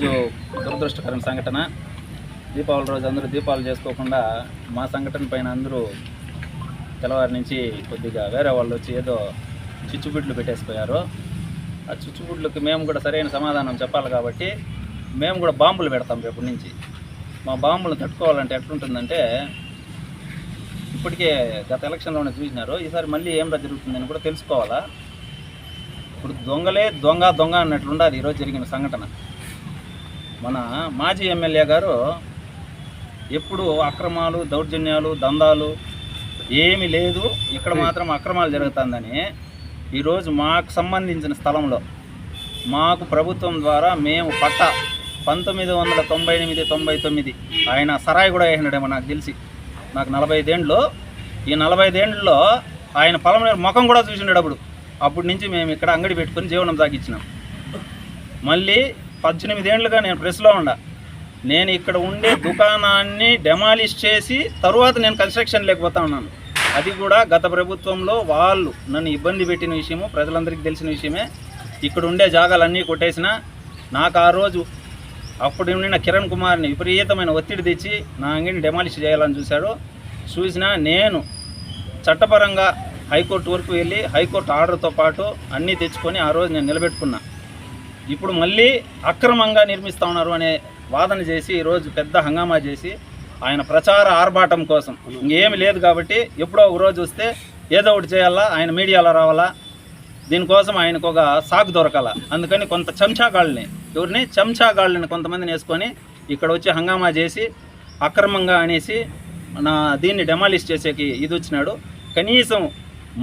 ఈరోజు దురదృష్టకరమైన సంఘటన. దీపావళి రోజు అందరూ దీపాలు చేసుకోకుండా మా సంఘటన పైన అందరూ తెల్లవారి నుంచి కొద్దిగా వేరే వాళ్ళు వచ్చి ఏదో చిచ్చుబిడ్లు పెట్టేసిపోయారు. ఆ చిచ్చుబిడ్లకి మేము కూడా సరైన సమాధానం చెప్పాలి కాబట్టి మేము కూడా బాంబులు పెడతాం రేపటి నుంచి. మా బాంబులు తట్టుకోవాలంటే ఎట్లుంటుందంటే ఇప్పటికే గత ఎలక్షన్లోనే చూసినారు. ఈసారి మళ్ళీ ఏం జరుగుతుందని కూడా తెలుసుకోవాలా? ఇప్పుడు దొంగలే దొంగ దొంగ అన్నట్లుండాలి. ఈరోజు జరిగిన సంఘటన. మన మాజీ ఎమ్మెల్యే గారు ఎప్పుడు అక్రమాలు దౌర్జన్యాలు దందాలు ఏమీ లేదు. ఇక్కడ మాత్రం అక్రమాలు జరుగుతుందని ఈరోజు మాకు సంబంధించిన స్థలంలో మాకు ప్రభుత్వం ద్వారా మేము పట్ట పంతొమ్మిది వందల తొంభై ఎనిమిది తొంభై తొమ్మిది ఆయన సరాయి కూడా వేసినాడేమో నాకు తెలిసి. నాకు నలభై ఐదేండ్లు. ఈ నలభై ఐదేండ్లలో ఆయన పొలం ముఖం కూడా చూసిండాడు అప్పుడు అప్పటి నుంచి మేము ఇక్కడ అంగడి పెట్టుకొని జీవనం సాగించినాం. మళ్ళీ పద్దెనిమిది ఏళ్ళుగా నేను ప్రెస్లో ఉండా. నేను ఇక్కడ ఉండే దుకాణాన్ని డెమాలిష్ చేసి తరువాత నేను కన్స్ట్రక్షన్ లేకపోతా ఉన్నాను. అది కూడా గత ప్రభుత్వంలో వాళ్ళు నన్ను ఇబ్బంది పెట్టిన విషయము ప్రజలందరికీ తెలిసిన విషయమే. ఇక్కడ ఉండే జాగాలన్నీ కొట్టేసిన. నాకు ఆ రోజు అప్పుడు ఉండిన కిరణ్ కుమార్ని విపరీతమైన ఒత్తిడి తెచ్చి నా అంగిని డెమాలిష్ చేయాలని చూశాడు. చూసినా నేను చట్టపరంగా హైకోర్టు వరకు వెళ్ళి హైకోర్టు ఆర్డర్తో పాటు అన్నీ తెచ్చుకొని ఆ రోజు నేను నిలబెట్టుకున్నా. ఇప్పుడు మళ్ళీ అక్రమంగా నిర్మిస్తా ఉన్నారు అనే వాదన చేసి ఈరోజు పెద్ద హంగామా చేసి ఆయన ప్రచార ఆర్భాటం కోసం. ఇంకేమి లేదు కాబట్టి ఎప్పుడో ఒక రోజు వస్తే ఏదో ఒకటి చేయాలా ఆయన మీడియాలో రావాలా దీనికోసం ఆయనకు ఒక సాకు దొరకాల. అందుకని కొంత చెంచాగాళ్ళని ఎవరిని? చెంచాగాళ్ళని కొంతమందిని వేసుకొని ఇక్కడ వచ్చి హంగామా చేసి అక్రమంగా అనేసి నా దీన్ని డెమాలిష్ చేసేకి ఇది వచ్చినాడు. కనీసం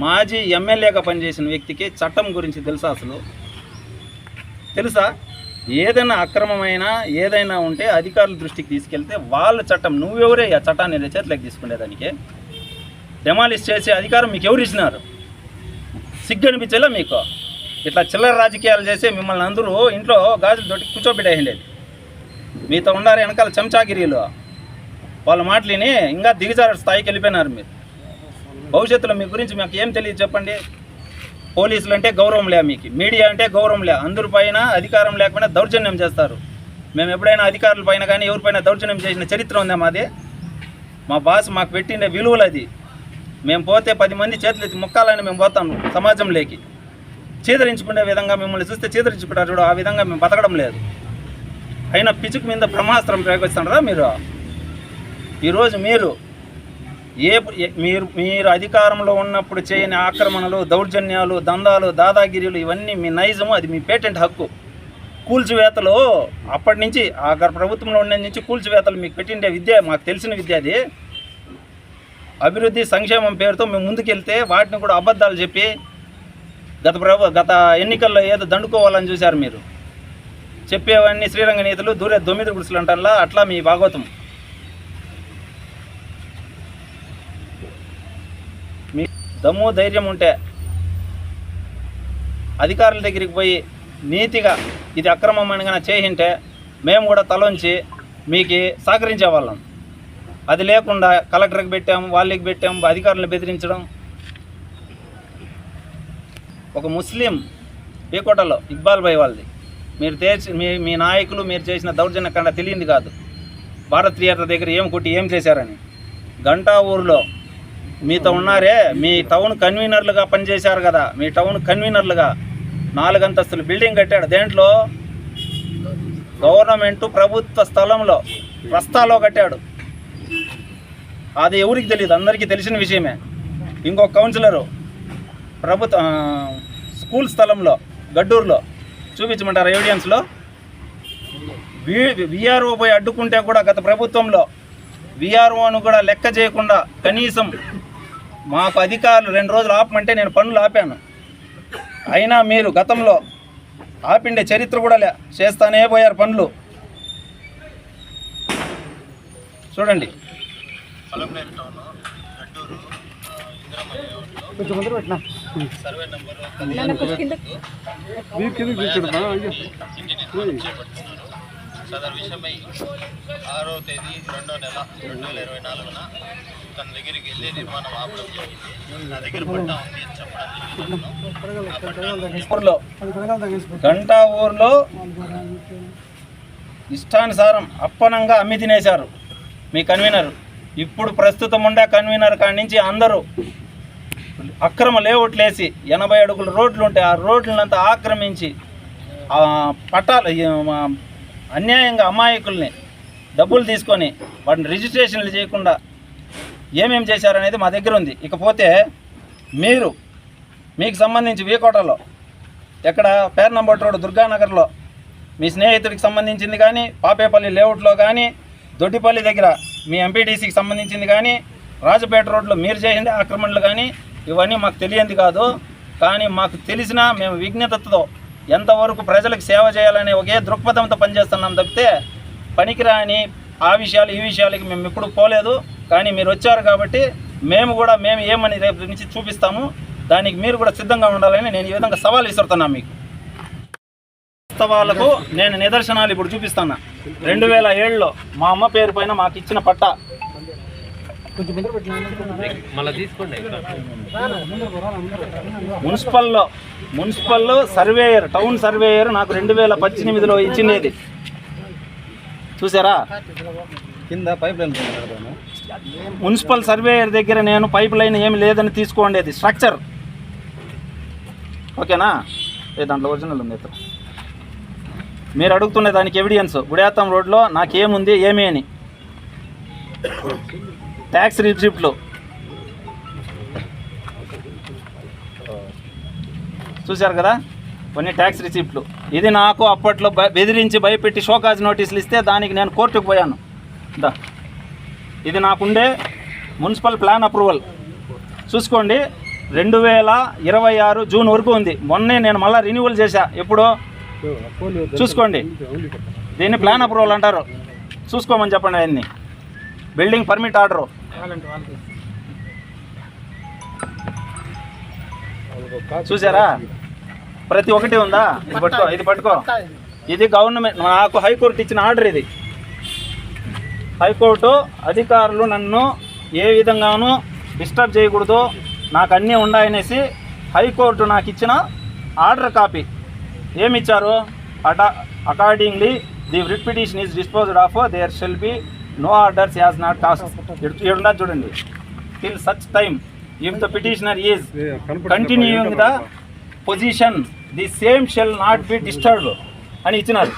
మాజీ ఎమ్మెల్యేగా పనిచేసిన వ్యక్తికి చట్టం గురించి తెలుసా అసలు? తెలుసా? ఏదైనా అక్రమమైన ఏదైనా ఉంటే అధికారుల దృష్టికి తీసుకెళ్తే వాళ్ళ చట్టం నువ్వెవరే ఆ చట్టాన్ని నీ చేతిలోకి తీసుకునేదానికి డెమాలిష్ చేసే అధికారం మీకు ఎవరు ఇచ్చినారు? సిగ్గు అనిపించేలా మీకు. ఇట్లా చిల్లర రాజకీయాలు చేసి మిమ్మల్ని అందరూ ఇంట్లో గాజులు తోటి కూర్చోబెట్టేయండి మీతో ఉన్నారు వెనకాల చెంచాగిరీలు. వాళ్ళ మాటలిని ఇంకా దిగజారు స్థాయికి వెళ్ళిపోయినారు మీరు. భవిష్యత్తులో మీ గురించి మాకు ఏం తెలియదు చెప్పండి? పోలీసులు అంటే గౌరవం లే మీకు. మీడియా అంటే గౌరవం లే అందరి పైన అధికారం లేకపోయినా దౌర్జన్యం చేస్తారు. మేము ఎప్పుడైనా అధికారుల పైన కానీ ఎవరిపైన దౌర్జన్యం చేసిన చరిత్ర ఉందా మాది? మా బాస్ మాకు పెట్టిన విలువలు అది. మేము పోతే పది మంది చేతులు ఎత్తి ముక్కాలని మేము పోతాం సమాజంలోకి. చీదరించుకునే విధంగా మిమ్మల్ని చూస్తే చీదరించుకుంటారు చూడు ఆ విధంగా మేము బతకడం లేదు. అయినా పిచుకు మీద బ్రహ్మాస్త్రం ప్రయోగిస్తున్నారా మీరు? ఈరోజు మీరు ఏ ఏ- మీరు మీరు అధికారంలో ఉన్నప్పుడు చేయని ఆక్రమణలు దౌర్జన్యాలు దందాలు దాదాగిరీలు ఇవన్నీ మీ నైజము అది మీ పేటెంట్ హక్కు. కూల్చివేతలు అప్పటి నుంచి ఆ ప్రభుత్వంలో ఉండే నుంచి కూల్చివేతలు మీకు పెట్టిండే విద్య మాకు తెలిసిన విద్య అది. అభివృద్ధి సంక్షేమం పేరుతో మేము ముందుకెళ్తే వాటిని కూడా అబద్ధాలు చెప్పి గత ప్రభు గత ఎన్నికల్లో ఏదో దండుకోవాలని చూశారు మీరు. చెప్పేవన్నీ శ్రీరంగ నేతలు దూరే దొమ్మిది గుడుసులు అంటారా అట్లా మీ భాగవతం దమ్ము ధైర్యం ఉంటే అధికారుల దగ్గరికి పోయి నీతిగా ఇది అక్రమమైన చేయింటే మేము కూడా తలొంచి మీకు సహకరించే వాళ్ళం. అది లేకుండా కలెక్టర్కి పెట్టాం వాళ్ళకి పెట్టాం అధికారులను బెదిరించడం. ఒక ముస్లిం పీకోటలో ఇక్బాల్ భాయ్ వాళ్ళది. మీరు చేసి మీ మీ నాయకులు మీరు చేసిన దౌర్జన్య కండ తెలియంది కాదు. భారత్ థియేటర్ దగ్గర ఏం కొట్టి ఏం చేశారని. గంటా ఊరిలో మీతో ఉన్నారే మీ టౌన్ కన్వీనర్లుగా పనిచేశారు కదా మీ టౌన్ కన్వీనర్లుగా నాలుగు అంతస్తులు బిల్డింగ్ కట్టాడు. దేంట్లో? గవర్నమెంట్ ప్రభుత్వ స్థలంలో రస్తాలో కట్టాడు. అది ఎవరికి తెలియదు అందరికీ తెలిసిన విషయమే. ఇంకొక కౌన్సిలరు ప్రభుత్వ స్కూల్ స్థలంలో గడ్డూరులో చూపించమంటారు ఎవిడెన్స్లో వి విఆర్ఓ పోయి అడ్డుకుంటే కూడా గత ప్రభుత్వంలో విఆర్ఓను కూడా లెక్క చేయకుండా కనీసం మాకు అధికారులు రెండు రోజులు ఆపమంటే నేను పనులు ఆపాను. అయినా మీరు గతంలో ఆపిండే చరిత్ర కూడా లే చేస్తానే పోయారు పనులు. చూడండి. కొంచెం ముందర పెట్టినా సర్వే నెంబర్ సదరు విషయమై ఆరో తేదీ రెండో నెల రెండు వేల ఇరవై నాలుగున తన దగ్గరికి వెళ్ళి నిర్మాణం ఆపడం జరిగింది. నా దగ్గర పట్టా ఉంది అని చెప్పడం జరిగింది. గంటా ఊర్లో. ఇష్టానుసారం అప్పనంగా అమ్మి తినేశారు మీ కన్వీనర్. ఇప్పుడు ప్రస్తుతం ఉండే కన్వీనర్ కాడి నుంచి అందరూ అక్రమ లేఅవుట్లేసి ఎనభై అడుగుల రోడ్లు ఉంటే ఆ రోడ్లంతా ఆక్రమించి పట్టాలు అన్యాయంగా అమాయకుల్ని డబ్బులు తీసుకొని వాటిని రిజిస్ట్రేషన్లు చేయకుండా ఏమేం చేశారనేది మా దగ్గర ఉంది. ఇకపోతే మీరు మీకు సంబంధించి వీకోటలో ఎక్కడ పేర్నంబట్ రోడ్ దుర్గానగర్లో మీ స్నేహితుడికి సంబంధించింది కానీ పాపేపల్లి లేఅవుట్లో కానీ దొడ్డిపల్లి దగ్గర మీ ఎంపీటీసీకి సంబంధించింది కానీ రాజపేట రోడ్లో మీరు చేసింది ఆక్రమణలు కానీ ఇవన్నీ మాకు తెలియంది కాదు. కానీ మాకు తెలిసినా మేము విఘ్నతతో ఎంతవరకు ప్రజలకు సేవ చేయాలనే ఒకే దృక్పథంతో పనిచేస్తున్నాం తప్పితే పనికిరాని ఆ విషయాలు ఈ విషయాలకి మేము ఎప్పుడు పోలేదు. కానీ మీరు వచ్చారు కాబట్టి మేము కూడా మేము ఏమని రేపు నుంచి చూపిస్తాము. దానికి మీరు కూడా సిద్ధంగా ఉండాలని నేను ఈ విధంగా సవాల్ విసురుతున్నాను మీకు. వాస్తవాలకు నేను నిదర్శనాలు ఇప్పుడు చూపిస్తాను. రెండు వేల ఏడులో మా అమ్మ పేరు పైన మాకు ఇచ్చిన పట్ట మళ్ళీ తీసుకోండి మున్సిపల్లో మున్సిపల్ సర్వేయర్ టౌన్ సర్వేయర్ నాకు రెండు వేల పద్దెనిమిదిలో ఇచ్చినది. చూసారా? కింద పైప్ లైన్ మున్సిపల్ సర్వేయర్ దగ్గర నేను పైప్ లైన్ ఏమి లేదని తీసుకోండేది. స్ట్రక్చర్. ఓకేనా? ఏ దాంట్లో ఒరిజినల్ ఉంది ఇతర మీరు అడుగుతున్న దానికి ఎవిడియన్స్ గుడియాతం రోడ్లో నాకేముంది ఏమి అని. ట్యాక్స్ రిసిప్ట్లు చూశారు కదా? కొన్ని ట్యాక్స్ రిసిప్ట్లు ఇది నాకు అప్పట్లో బెదిరించి భయపెట్టి షోకాజ్ నోటీసులు ఇస్తే దానికి నేను కోర్టుకు పోయాను. దా. ఇది నాకుండే మున్సిపల్ ప్లాన్ అప్రూవల్. చూసుకోండి రెండు వేల ఇరవై ఆరు జూన్ వరకు ఉంది. మొన్నే నేను మళ్ళీ రెన్యువల్ చేశా. ఎప్పుడో? చూసుకోండి. దీన్ని ప్లాన్ అప్రూవల్ అంటారు. చూసుకోమని చెప్పండి ఆయన్ని. బిల్డింగ్ పర్మిట్ ఆర్డరు చూసారా? ప్రతి ఒక్కటి ఉందా? ఇది పట్టుకో ఇది పట్టుకో. ఇది. గవర్నమెంట్ నాకు హైకోర్టు ఇచ్చిన ఆర్డర్ ఇది. హైకోర్టు అధికారులు నన్ను ఏ విధంగానూ డిస్టర్బ్ చేయకూడదు. నాకు అన్నీ ఉన్నాయనేసి హైకోర్టు నాకు ఇచ్చిన ఆర్డర్ కాపీ. ఏమి ఇచ్చారు? అటా accordingly the writ petition is disposed of there shall be no orders as not cost ఇక్కడ చూడండి. Till such time if the petitioner is continuing the position the same shall not be disturbed అని ఇచ్చినారు.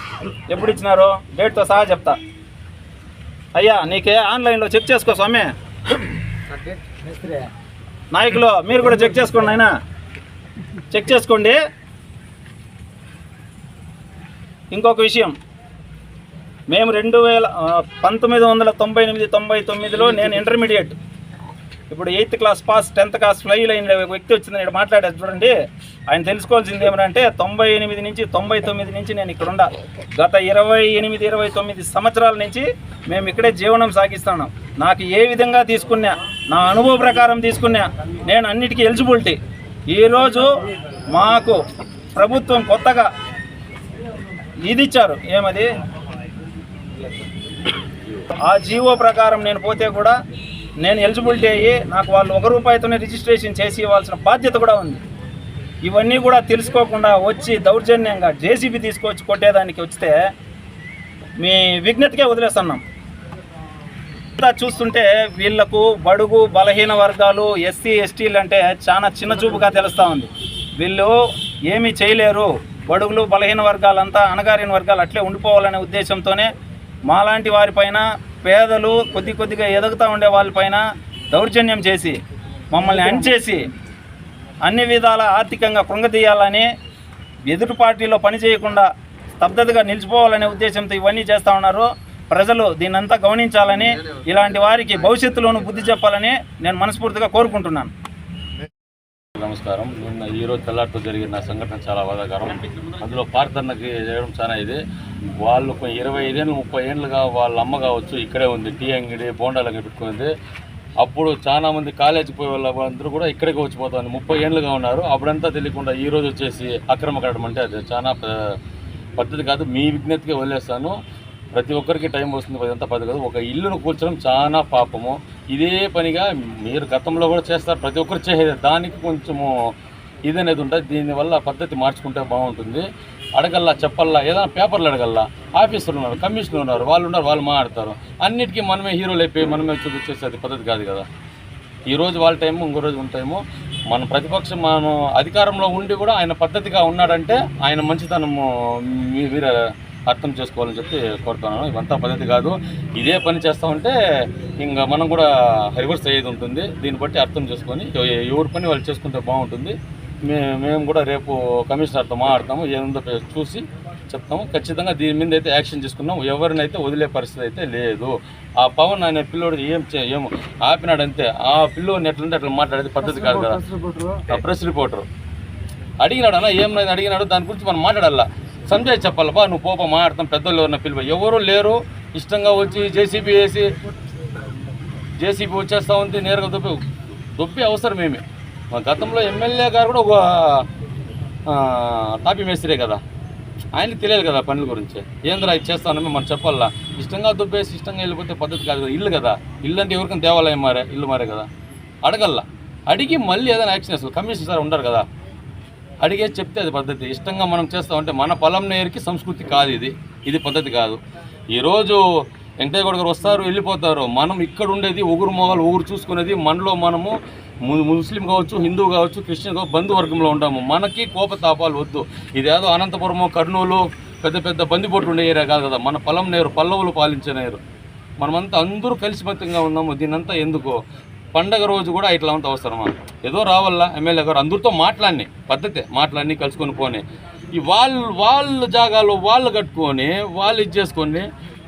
ఎప్పుడు ఇచ్చినారు? డేట్తో సహా చెప్తా. అయ్యా నీకే ఆన్లైన్లో చెక్ చేసుకో స్వామి. నాయకులు మీరు కూడా చెక్ చేసుకోండి అయినా చెక్ చేసుకోండి. ఇంకొక విషయం. మేము రెండు వేల పంతొమ్మిది వందల తొంభై ఎనిమిది తొంభై తొమ్మిదిలో నేను ఇంటర్మీడియట్. ఇప్పుడు eighth class pass tenth class fail అయిన వ్యక్తి వచ్చింది నేను మాట్లాడేది చూడండి. ఆయన తెలుసుకోవాల్సింది ఏమంటే తొంభై ఎనిమిది నుంచి తొంభై తొమ్మిది నుంచి నేను ఇక్కడ ఉండా. గత ఇరవై ఎనిమిది ఇరవై తొమ్మిది సంవత్సరాల నుంచి మేము ఇక్కడే జీవనం సాగిస్తున్నాం. నాకు ఏ విధంగా తీసుకున్నా నా అనుభవ ప్రకారం తీసుకున్నా నేను అన్నిటికీ ఎలిజిబిలిటీ. ఈరోజు మాకు ప్రభుత్వం కొత్తగా ఇది ఇచ్చారు. ఏమది? ఆ జీవో ప్రకారం నేను పోతే కూడా నేను ఎలిజిబిలిటీ అయ్యి నాకు వాళ్ళు ఒక రూపాయితోనే రిజిస్ట్రేషన్ చేసి ఇవ్వాల్సిన బాధ్యత కూడా ఉంది. ఇవన్నీ కూడా తెలుసుకోకుండా వచ్చి దౌర్జన్యంగా జేసీబీ తీసుకొచ్చి కొట్టేదానికి వస్తే మీ విజ్ఞతకే వదిలేస్తున్నాం. ఇట్లా చూస్తుంటే వీళ్ళకు బడుగు బలహీన వర్గాలు ఎస్సీ ఎస్టీలు అంటే చాలా చిన్న చూపుగా తెలుస్తూ ఉంది. వీళ్ళు ఏమీ చేయలేరు. బడుగులు బలహీన వర్గాలంతా అణగారిన వర్గాలు అట్లే ఉండిపోవాలనే ఉద్దేశంతోనే మాలాంటి వారిపైన పేదలు కొద్ది కొద్దిగా ఎదుగుతూ ఉండే వాళ్ళపైన దౌర్జన్యం చేసి మమ్మల్ని అణిచేసి అన్ని విధాల ఆర్థికంగా కృంగతీయాలని ఎదుటి పార్టీలో పని చేయకుండా స్తబ్దతగా నిలిచిపోవాలనే ఉద్దేశంతో ఇవన్నీ చేస్తూ ఉన్నారు. ప్రజలు దీన్నంతా గమనించాలని ఇలాంటి వారికి భవిష్యత్తులోనూ బుద్ధి చెప్పాలని నేను మనస్ఫూర్తిగా కోరుకుంటున్నాను. నమస్కారం. నిన్న ఈరోజు తెల్లారితో జరిగిన సంఘటన చాలా బాధాకరం అందులో పార్థన్నకి చేయడం చాలా ఇది. వాళ్ళు ఇరవై ఐదేళ్ళు ముప్పై ఏళ్ళుగా వాళ్ళ అమ్మ కావచ్చు ఇక్కడే ఉంది. టీ అంగిడి బోండాలు పెట్టుకుంది అప్పుడు చాలా మంది కాలేజీకి పోయే వాళ్ళందరూ కూడా ఇక్కడికి వచ్చిపోతుంది ముప్పై ఏళ్ళుగా ఉన్నారు. అప్పుడంతా తెలియకుండా ఈ రోజు వచ్చేసి అక్రమ కట్టడం అంటే అది చాలా ప- పద్ధతి కాదు. మీ విజ్ఞతకే వదిలేస్తాను. ప్రతి ఒక్కరికి టైం వస్తుంది. ఇదంతా పద్ధతి కాదు. ఒక ఇల్లును కూర్చడం చాలా పాపము. ఇదే పనిగా మీరు గతంలో కూడా చేస్తారు ప్రతి ఒక్కరు చేసేది దానికి కొంచెము ఇది అనేది ఉంటుంది. దీనివల్ల పద్ధతి మార్చుకుంటే బాగుంటుంది. అడగల్లా చెప్పల్లా ఏదైనా పేపర్లు అడగల్లా. ఆఫీసర్లు ఉన్నారు కమిషనర్ ఉన్నారు వాళ్ళు ఉన్నారు వాళ్ళు మాట్లాడతారు. అన్నిటికీ మనమే హీరోలు అయిపోయి మనమే చూపించేసి అది పద్ధతి కాదు కదా. ఈరోజు వాళ్ళ టైము ఇంకో రోజు ఉంటాయేమో మన ప్రతిపక్షం మనం అధికారంలో ఉండి కూడా ఆయన పద్ధతిగా ఉన్నాడంటే ఆయన మంచితనము మీరు అర్థం చేసుకోవాలని చెప్పి కోరుతున్నాను. ఇవంతా పద్ధతి కాదు. ఇదే పని చేస్తా ఉంటే ఇంకా మనం కూడా రివర్స్ అయ్యేది ఉంటుంది. దీన్ని బట్టి అర్థం చేసుకొని ఎవరి పని వాళ్ళు చేసుకుంటే బాగుంటుంది. మే మేము కూడా రేపు కమిషనర్తో మాట్లాడతాము. ఏముందో చూసి చెప్తాము. ఖచ్చితంగా దీని మీద అయితే యాక్షన్ తీసుకున్నాం ఎవరినైతే వదిలే పరిస్థితి అయితే లేదు. ఆ పవన్ అనే పిల్లోడు ఏం చే ఏం ఆపినాడు అంతే ఆ పిల్లోని ఎట్లుంటే అట్లా మాట్లాడేది పద్ధతి కాదు కదా. Press reporter. అడిగినాడు అన్న ఏం లేదు అడిగినాడు. దాని గురించి మనం మాట్లాడాలా? సంజయ్ చెప్పాలబ్బా నువ్వు పోప మాట్లాడతాం పెద్దోళ్ళు ఎవరిన పిలువ? ఎవరు లేరు ఇష్టంగా వచ్చి జేసీబీ వేసి జేసీబీ వచ్చేస్తా ఉంది నేరుగా దొప్పి దొప్పి అవసరం మేమే మా గతంలో ఎమ్మెల్యే గారు కూడా ఒక తాపి మేస్త్రే కదా. ఆయనకి తెలియదు కదా పనుల గురించి. ఏంద్రా ఇది చేస్తానని మనం చెప్పాలా? ఇష్టంగా దుబ్బేసి ఇష్టంగా వెళ్ళిపోతే పద్ధతి కాదు కదా ఇల్లు కదా. ఇల్లు అంటే ఎవరికైనా దేవాలయం మారే ఇల్లు మారే కదా. అడగల్లా. అడిగి మళ్ళీ ఏదైనా యాక్షన్ వేస్తారు కమిషన్ సార్ ఉండరు కదా. అడిగేసి చెప్తే అది పద్ధతి. ఇష్టంగా మనం చేస్తామంటే మన పొలం నేరికి సంస్కృతి కాదు ఇది. ఇది పద్ధతి కాదు. ఈరోజు వెంకటయ్య గౌడ్ గారు వస్తారు వెళ్ళిపోతారు. మనం ఇక్కడ ఉండేది ఊగురు మొగలు ఊగురు చూసుకునేది మనలో మనము ము- ముస్లిం కావచ్చు హిందూ కావచ్చు క్రిస్టియన్ కావచ్చు బంధువర్గంలో ఉంటాము. మనకి కోపతాపాలు వద్దు. ఇదేదో అనంతపురము కర్నూలు పెద్ద పెద్ద బందిపోట్లు ఉండే ఏరియా కాదు కదా. మన పొలం నేరు పల్లవులు పాలించే నేరు. మనమంతా అందరూ కలిసిమతంగా ఉన్నాము. దీనంతా ఎందుకో? పండగ రోజు కూడా ఇట్లా అంత అవసరమా ఏదో రావాలా ఎమ్మెల్యే గారు అందరితో మాట్లాడి పద్ధతే మాట్లాడి కలుసుకొని పోనీ. ఈ వాళ్ళు వాళ్ళ జాగాలో వాళ్ళు కట్టుకొని వాళ్ళు ఇది చేసుకొని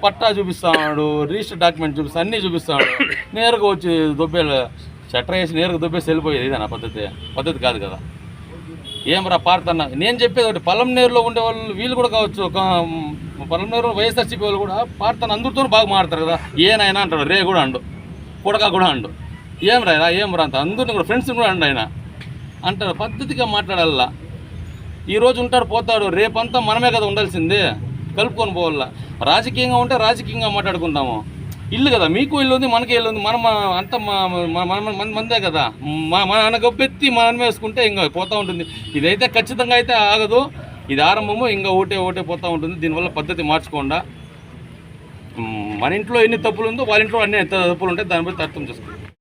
పట్టా చూపిస్తాడు రిజిస్టర్ డాక్యుమెంట్ చూపిస్తా అన్నీ చూపిస్తాడు. నేరుగా వచ్చి దొబ్బేలు చట్ర వేసి నేరుగా దొబ్బేసి వెళ్ళిపోయేది ఇదేనా పద్ధతి? పద్ధతి కాదు కదా. ఏం రా పాడుతున్నా? నేను చెప్పేది ఒకటి పలంనేరులో ఉండే వాళ్ళు వీళ్ళు కూడా కావచ్చు ఒక పలంనేరు వైఎస్ఆర్సీపీ వాళ్ళు కూడా పార్తన్న అందరితో బాగా మాడతారు కదా. ఏనాయన అంటాడు రే కూడా అండు కొడక కూడా అండు. ఏం రా ఏం రా అంత? అందరిని కూడా ఫ్రెండ్స్ కూడా అండి ఆయన. అంటారు పద్ధతిగా మాట్లాడాలా ఈరోజు ఉంటాడు పోతాడు రేపంతా మనమే కదా ఉండాల్సిందే. కలుపుకొని పోవాలా రాజకీయంగా ఉంటే రాజకీయంగా మాట్లాడుకుంటాము ఇల్లు కదా మీకు ఇల్లు ఉంది మనకి ఇల్లు ఉంది మన అంత మన మన మందే కదా. మా- మన గొప్పెత్తి మనం వేసుకుంటే ఇంకా పోతూ ఉంటుంది. ఇదైతే ఖచ్చితంగా అయితే ఆగదు. ఇది ఆరంభము ఇంకా ఓటే ఓటే పోతూ ఉంటుంది. దీనివల్ల పద్ధతి మార్చుకోండా. మన ఇంట్లో ఎన్ని తప్పులు ఉందో వాళ్ళ ఇంట్లో అన్ని ఎంత తప్పులు ఉంటాయి. దాన్ని బట్టి అర్థం చేసుకోండి